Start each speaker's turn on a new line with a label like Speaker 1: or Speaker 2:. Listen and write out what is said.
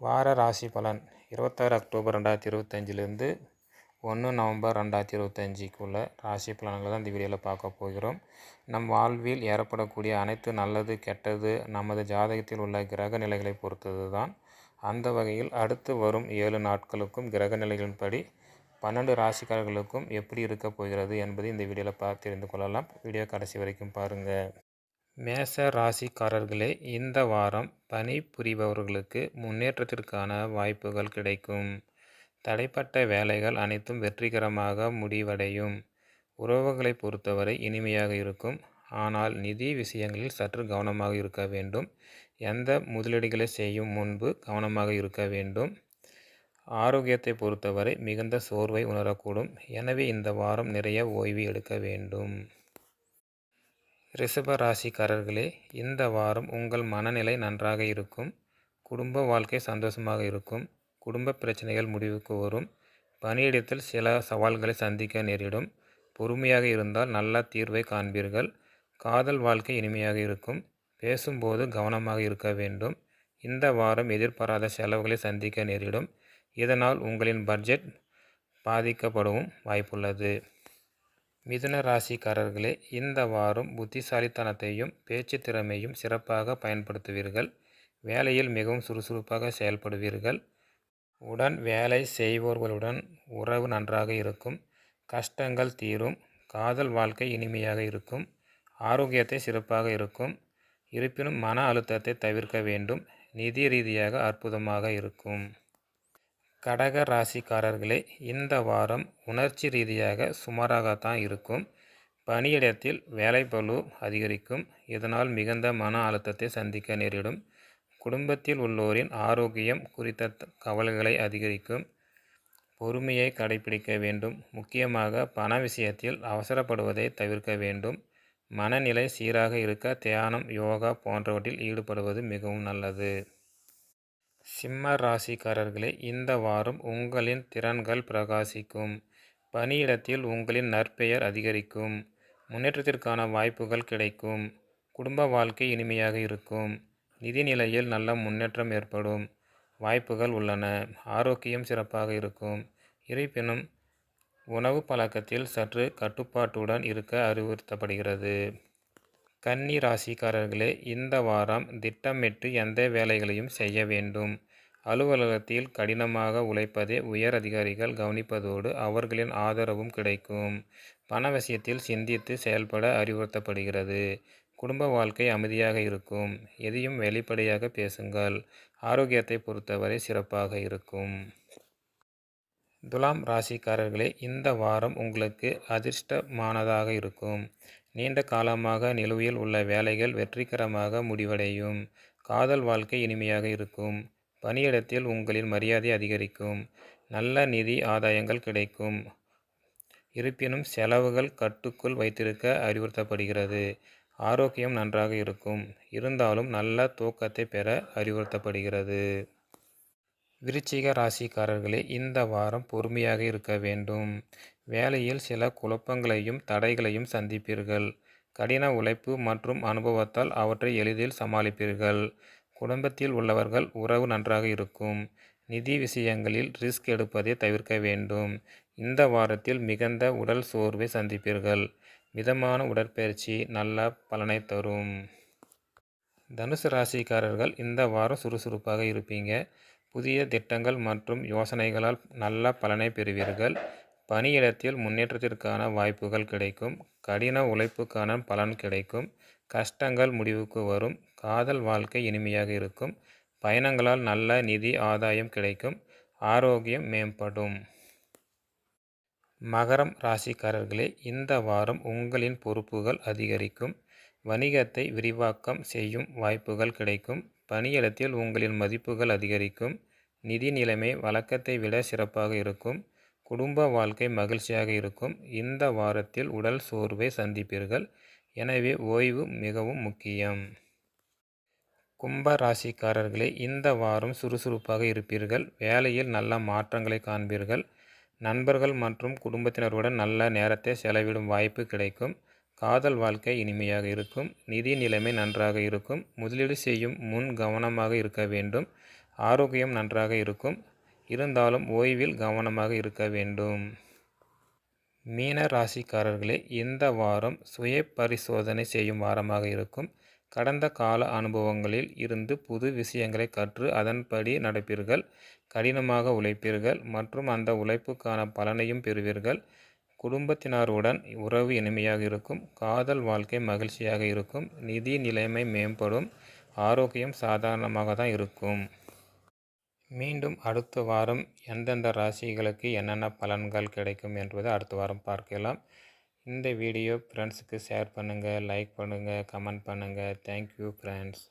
Speaker 1: வார ராசி பலன். இருபத்தாறு அக்டோபர் ரெண்டாயிரத்தி இருபத்தஞ்சிலேருந்து ஒன்று நவம்பர் ரெண்டாயிரத்தி இருபத்தஞ்சிக்குள்ள ராசி பலன்களை தான் இந்த வீடியோவில் பார்க்க போகிறோம். நம் வாழ்வில் ஏற்படக்கூடிய அனைத்து நல்லது கெட்டது நமது ஜாதகத்தில் உள்ள கிரக நிலைகளை பொறுத்தது தான் அந்த வகையில் அடுத்து வரும் ஏழு நாட்களுக்கும் கிரக நிலைகளின்படி பன்னெண்டு ராசிக்காரர்களுக்கும் எப்படி இருக்க போகிறது என்பதை இந்த வீடியோவில் பார்த்து தெரிந்து கொள்ளலாம். வீடியோ கடைசி வரைக்கும் பாருங்கள் மேச ராசிக்காரர்களே இந்த வாரம் பணி புரிபவர்களுக்கு முன்னேற்றத்திற்கான வாய்ப்புகள் கிடைக்கும். தடைப்பட்ட வேலைகள் அனைத்தும் வெற்றிகரமாக முடிவடையும். உறவுகளை பொறுத்தவரை இனிமையாக இருக்கும். ஆனால் நிதி விஷயங்களில் சற்று கவனமாக இருக்க வேண்டும். எந்த முதலீடுகளை செய்யும் முன்பு கவனமாக இருக்க வேண்டும். ஆரோக்கியத்தை பொறுத்தவரை மிகுந்த சோர்வை உணரக்கூடும். எனவே இந்த வாரம் நிறைய ஓய்வு எடுக்க வேண்டும். ரிஷப ராசிக்காரர்களே இந்த வாரம் உங்கள் மனநிலை நன்றாக இருக்கும் குடும்ப வாழ்க்கை சந்தோஷமாக இருக்கும் குடும்ப பிரச்சனைகள் முடிவுக்கு வரும் பணியிடத்தில் சில சவால்களை சந்திக்க நேரிடும் பொறுமையாக இருந்தால் நல்ல தீர்வை காண்பீர்கள் காதல் வாழ்க்கை இனிமையாக இருக்கும் பேசும்போது கவனமாக இருக்க வேண்டும் இந்த வாரம் எதிர்பாராத செலவுகளை சந்திக்க நேரிடும் இதனால் உங்களின் பட்ஜெட் பாதிக்கப்படவும் வாய்ப்புள்ளது. மிதுன ராசிக்காரர்களே இந்த வாரம் புத்திசாலித்தனத்தையும் பேச்சு திறமையும் சிறப்பாக பயன்படுத்துவீர்கள். வேலையில் மிகவும் சுறுசுறுப்பாக செயல்படுவீர்கள். உடன் வேலை செய்வோர்களுடன் உறவு நன்றாக இருக்கும். கஷ்டங்கள் தீரும். காதல் வாழ்க்கை இனிமையாக இருக்கும். ஆரோக்கியத்தை சிறப்பாக இருக்கும். இருப்பினும் மன அழுத்தத்தை தவிர்க்க வேண்டும். நிதி ரீதியாக அற்புதமாக இருக்கும். கடக ராசிக்காரர்களே இந்த வாரம் உணர்ச்சி ரீதியாக சுமாராகத்தான் இருக்கும். பணியிடத்தில் வேலைப்பளு அதிகரிக்கும். இதனால் மிகுந்த மன அழுத்தத்தை சந்திக்க நேரிடும். குடும்பத்தில் உள்ளோரின் ஆரோக்கியம் குறித்த கவலைகளை அதிகரிக்கும். பொறுமையை கடைபிடிக்க வேண்டும். முக்கியமாக பண விஷயத்தில் அவசரப்படுவதை தவிர்க்க வேண்டும். மனநிலை சீராக இருக்க தியானம் யோகா போன்றவற்றில் ஈடுபடுவது மிகவும் நல்லது. சிம்ம ராசிக்காரர்களே இந்த வாரம் உங்களின் திறன்கள் பிரகாசிக்கும். பணியிடத்தில் உங்களின் நற்பெயர் அதிகரிக்கும். முன்னேற்றத்திற்கான வாய்ப்புகள் கிடைக்கும். குடும்ப வாழ்க்கை இனிமையாக இருக்கும். நிதி நிலையில் நல்ல முன்னேற்றம் ஏற்படும். வாய்ப்புகள் உள்ளன. ஆரோக்கியம் சிறப்பாக இருக்கும். இருப்பினும் உணவு பழக்கத்தில் சற்று கட்டுப்பாட்டுடன் இருக்க அறிவுறுத்தப்படுகிறது. கன்னி ராசிக்காரர்களே இந்த வாரம் திட்டமிட்டு எந்த வேலைகளையும் செய்ய வேண்டும். அலுவலகத்தில் கடினமாக உழைப்பதை உயர் அதிகாரிகள் கவனிப்பதோடு அவர்களின் ஆதரவும் கிடைக்கும். பண விஷயத்தில் சிந்தித்து செயல்பட அறிவுறுத்தப்படுகிறது. குடும்ப வாழ்க்கை அமைதியாக இருக்கும். எதையும் வெளிப்படையாக பேசுங்கள். ஆரோக்கியத்தை பொறுத்தவரை சிறப்பாக இருக்கும். துலாம் ராசிக்காரர்களே இந்த வாரம் உங்களுக்கு அதிர்ஷ்டமானதாக இருக்கும். நீண்ட காலமாக நிலுவையில் உள்ள வேலைகள் வெற்றிகரமாக முடிவடையும். காதல் வாழ்க்கை இனிமையாக இருக்கும். பணியிடத்தில் உங்களின் மரியாதை அதிகரிக்கும். நல்ல நிதி ஆதாயங்கள் கிடைக்கும். இருப்பினும் செலவுகள் கட்டுக்குள் வைத்திருக்க அறிவுறுத்தப்படுகிறது. ஆரோக்கியம் நன்றாக இருக்கும். இருந்தாலும் நல்ல தூக்கத்தை பெற அறிவுறுத்தப்படுகிறது. விருச்சிக ராசிக்காரர்களே இந்த வாரம் பொறுமையாக இருக்க வேண்டும். வேலையில் சில குழப்பங்களையும் தடைகளையும் சந்திப்பீர்கள். கடின உழைப்பு மற்றும் அனுபவத்தால் அவற்றை எளிதில் சமாளிப்பீர்கள். குடும்பத்தில் உள்ளவர்கள் உறவு நன்றாக இருக்கும். நிதி விஷயங்களில் ரிஸ்க் எடுப்பதை தவிர்க்க வேண்டும். இந்த வாரத்தில் மிகுந்த உடல் சோர்வை சந்திப்பீர்கள். மிதமான உடற்பயிற்சி நல்ல பலனை தரும். தனுசு ராசிக்காரர்கள் இந்த வாரம் சுறுசுறுப்பாக இருப்பீங்க. புதிய திட்டங்கள் மற்றும் யோசனைகளால் நல்ல பலனை பெறுவீர்கள். பணியிடத்தில் முன்னேற்றத்திற்கான வாய்ப்புகள் கிடைக்கும். கடின உழைப்புக்கான பலன் கிடைக்கும். கஷ்டங்கள் முடிவுக்கு வரும். காதல் வாழ்க்கை இனிமையாக இருக்கும். பயணங்களால் நல்ல நிதி ஆதாயம் கிடைக்கும். ஆரோக்கியம் மேம்படும். மகரம் ராசிக்காரர்களே இந்த வாரம் உங்களின் பொறுப்புகள் அதிகரிக்கும். வணிகத்தை விரிவாக்கம் செய்யும் வாய்ப்புகள் கிடைக்கும். பணியிடத்தில் உங்களின் மதிப்புகள் அதிகரிக்கும். நிதி நிலைமை வழக்கத்தை விட சிறப்பாக இருக்கும். குடும்ப வாழ்க்கை மகிழ்ச்சியாக இருக்கும். இந்த வாரத்தில் உடல் சோர்வை சந்திப்பீர்கள். எனவே ஓய்வு மிகவும் முக்கியம். கும்ப ராசிக்காரர்களே இந்த வாரம் சுறுசுறுப்பாக இருப்பீர்கள். வேலையில் நல்ல மாற்றங்களை காண்பீர்கள். நண்பர்கள் மற்றும் குடும்பத்தினருடன் நல்ல நேரத்தை செலவிடும் வாய்ப்பு கிடைக்கும். காதல் வாழ்க்கை இனிமையாக இருக்கும். நிதி நிலைமை நன்றாக இருக்கும். முதலீடு செய்யும் முன் கவனமாக இருக்க வேண்டும். ஆரோக்கியம் நன்றாக இருக்கும். இருந்தாலும் ஓய்வில் கவனமாக இருக்க வேண்டும். மீன ராசிக்காரர்களே இந்த வாரம் சுய பரிசோதனை செய்யும் வாரமாக இருக்கும். கடந்த கால அனுபவங்களில் இருந்து புது விஷயங்களை கற்று அதன்படி நடப்பீர்கள். கடினமாக உழைப்பீர்கள் மற்றும் அந்த உழைப்புக்கான பலனையும் பெறுவீர்கள். குடும்பத்தினருடன் உறவு இனிமையாக இருக்கும். காதல் வாழ்க்கை மகிழ்ச்சியாக இருக்கும். நிதி நிலைமை மேம்படும். ஆரோக்கியம் சாதாரணமாக தான் இருக்கும். மீண்டும் அடுத்த வாரம் எந்தெந்த ராசிகளுக்கு என்னென்ன பலன்கள் கிடைக்கும் என்பதை அடுத்த வாரம் பார்க்கலாம். இந்த வீடியோ ஃப்ரெண்ட்ஸுக்கு ஷேர் பண்ணுங்கள் லைக் பண்ணுங்கள் கமெண்ட் பண்ணுங்கள் தேங்க்யூ ஃப்ரெண்ட்ஸ்